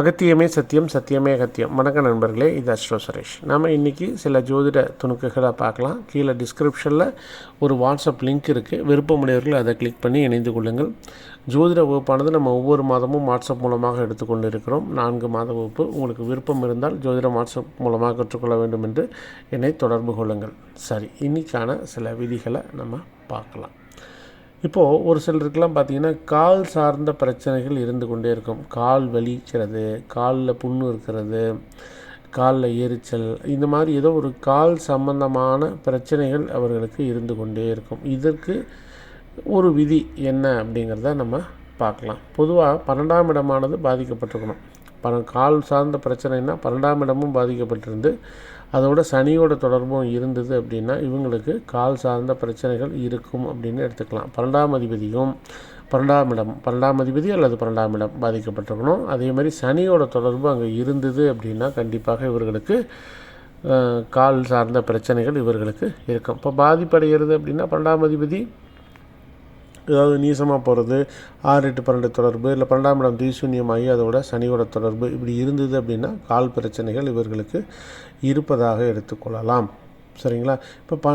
அகத்தியமே சத்தியம் சத்தியமே அகத்தியம். வணக்க நண்பர்களே இது அஸ்ரோ சுரேஷ். நாம் இன்றைக்கி சில ஜோதிட துணுக்குகளை பார்க்கலாம். கீழே டிஸ்கிரிப்ஷனில் ஒரு வாட்ஸ்அப் லிங்க் இருக்குது விருப்பமுடையவர்கள் அதை கிளிக் பண்ணி இணைந்து கொள்ளுங்கள். ஜோதிட வகுப்பானது நம்ம ஒவ்வொரு மாதமும் வாட்ஸ்அப் மூலமாக எடுத்துக்கொண்டு இருக்கிறோம் நான்கு மாத வகுப்பு. உங்களுக்கு விருப்பம் இருந்தால் ஜோதிடம் வாட்ஸ்அப் மூலமாக கற்றுக்கொள்ள வேண்டும் என்று என்னை தொடர்பு கொள்ளுங்கள். சரி இன்றைக்கான சில விதிகளை நம்ம பார்க்கலாம். இப்போது ஒரு சிலருக்கெல்லாம் பார்த்தீங்கன்னா கால் சார்ந்த பிரச்சனைகள் இருந்து கொண்டே இருக்கும். கால் வலிக்கிறது காலில் புண்ணு இருக்கிறது காலில் எரிச்சல் இந்த மாதிரி ஏதோ ஒரு கால் சம்பந்தமான பிரச்சனைகள் அவர்களுக்கு இருந்து கொண்டே இருக்கும். இதற்கு ஒரு விதி என்ன அப்படிங்கிறத நம்ம பார்க்கலாம். பொதுவாக பன்னெண்டாம் இடமானது பாதிக்கப்பட்டிருக்கணும். பணம் கால் சார்ந்த பிரச்சனைனா பன்னெண்டாம் இடமும் பாதிக்கப்பட்டிருந்து அதோட சனியோட தொடர்பும் இருந்தது அப்படின்னா இவங்களுக்கு கால் சார்ந்த பிரச்சனைகள் இருக்கும் அப்படின்னு எடுத்துக்கலாம். பன்னெண்டாம் அதிபதியும் பன்னெண்டாம் இடம் பன்னெண்டாம் அதிபதி அல்லது பன்னெண்டாம் இடம் பாதிக்கப்பட்டிருக்கணும். அதே மாதிரி சனியோட தொடர்பு அங்கே இருந்தது அப்படின்னா கண்டிப்பாக இவர்களுக்கு கால் சார்ந்த பிரச்சனைகள் இவர்களுக்கு இருக்கும். இப்போ பாதிப்படைகிறது அப்படின்னா பன்னெண்டாம் அதிபதி ஏதாவது நீசமாக போகிறது ஆறு எட்டு பன்னெண்டு தொடர்பு இல்லை பன்னெண்டாம் இடம் தீசூன்யமாகி அதோட சனியோட தொடர்பு இப்படி இருந்தது அப்படின்னா கால் பிரச்சனைகள் இவர்களுக்கு இருப்பதாக எடுத்துக்கொள்ளலாம். சரிங்களா? இப்போ ப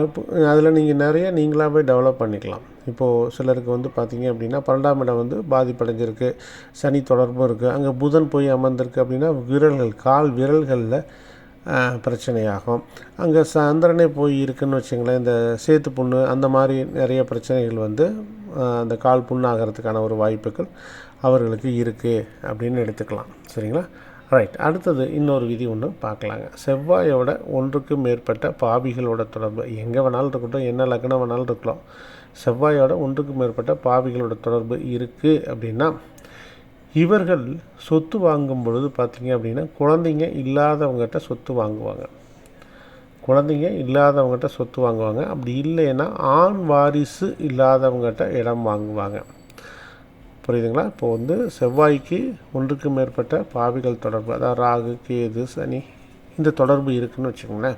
அதில் நீங்கள் நிறைய நீங்களாகவே டெவலப் பண்ணிக்கலாம். இப்போது சிலருக்கு வந்து பார்த்தீங்க அப்படின்னா பன்னெண்டாம் இடம் வந்து பாதிப்படைஞ்சிருக்கு சனி தொடர்பும் இருக்குது அங்கே புதன் போய் அமர்ந்திருக்கு அப்படின்னா விரல்கள் கால் விரல்களில் பிரச்சனையாகும். அங்கே சந்திரனே போய் இருக்குன்னு வச்சுங்களேன் இந்த சேத்து புண்ணு அந்த மாதிரி நிறைய பிரச்சனைகள் வந்து அந்த கால் புண்ணாகிறதுக்கான ஒரு வாய்ப்புகள் அவர்களுக்கு இருக்குது அப்படின்னு எடுத்துக்கலாம். சரிங்களா? ரைட் அடுத்தது இன்னொரு விதி ஒன்று பார்க்கலாங்க. செவ்வாயோட ஒன்றுக்கு மேற்பட்ட பாவிகளோட தொடர்பு. எங்கே வேணாலும் இருக்கட்டும் என்ன லக்னம் வேணாலும் இருக்கலாம். செவ்வாயோட ஒன்றுக்கு மேற்பட்ட பாவிகளோட தொடர்பு இருக்குது அப்படின்னா இவர்கள் சொத்து வாங்கும் பொழுது பார்த்திங்க அப்படின்னா குழந்தைங்க இல்லாதவங்ககிட்ட சொத்து வாங்குவாங்க. குழந்தைங்க இல்லாதவங்ககிட்ட சொத்து வாங்குவாங்க. அப்படி இல்லைன்னா ஆண் வாரிசு இல்லாதவங்ககிட்ட இடம் வாங்குவாங்க. புரியுதுங்களா? இப்போ வந்து செவ்வாய்க்கு ஒன்றுக்கு மேற்பட்ட பாவிகள் தொடர்பு அதாவது ராகு கேது சனி இந்த தொடர்பு இருக்குதுன்னு வச்சுக்கோங்களேன்.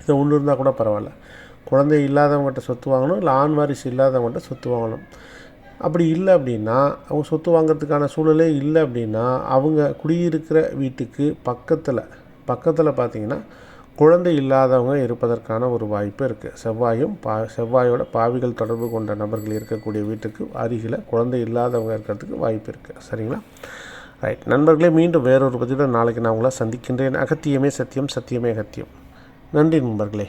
இது ஒன்று இருந்தால் கூட பரவாயில்ல. குழந்தை இல்லாதவங்ககிட்ட சொத்து வாங்கணும் இல்லை ஆண் வாரிசு இல்லாதவங்ககிட்ட சொத்து வாங்கணும். அப்படி இல்லை அப்படின்னா அவங்க சொத்து வாங்கிறதுக்கான சூழலே இல்லை அப்படின்னா அவங்க குடியிருக்கிற வீட்டுக்கு பக்கத்தில் பக்கத்தில் பார்த்திங்கன்னா குழந்தை இல்லாதவங்க இருப்பதற்கான ஒரு வாய்ப்பு இருக்குது செவ்வாயும் பா செவ்வாயோட பாவிகள் தொடர்பு கொண்ட நபர்கள் இருக்கக்கூடிய வீட்டுக்கு அருகில் குழந்தை இல்லாதவங்க இருக்கிறதுக்கு வாய்ப்பு இருக்குது சரிங்களா? ரைட் நண்பர்களே மீண்டும் வேறொரு பதிவில் நாளைக்கு நான் உங்களை சந்திக்கின்றேன். அகத்தியமே சத்தியம் சத்தியமே அகத்தியம். நன்றி நண்பர்களே.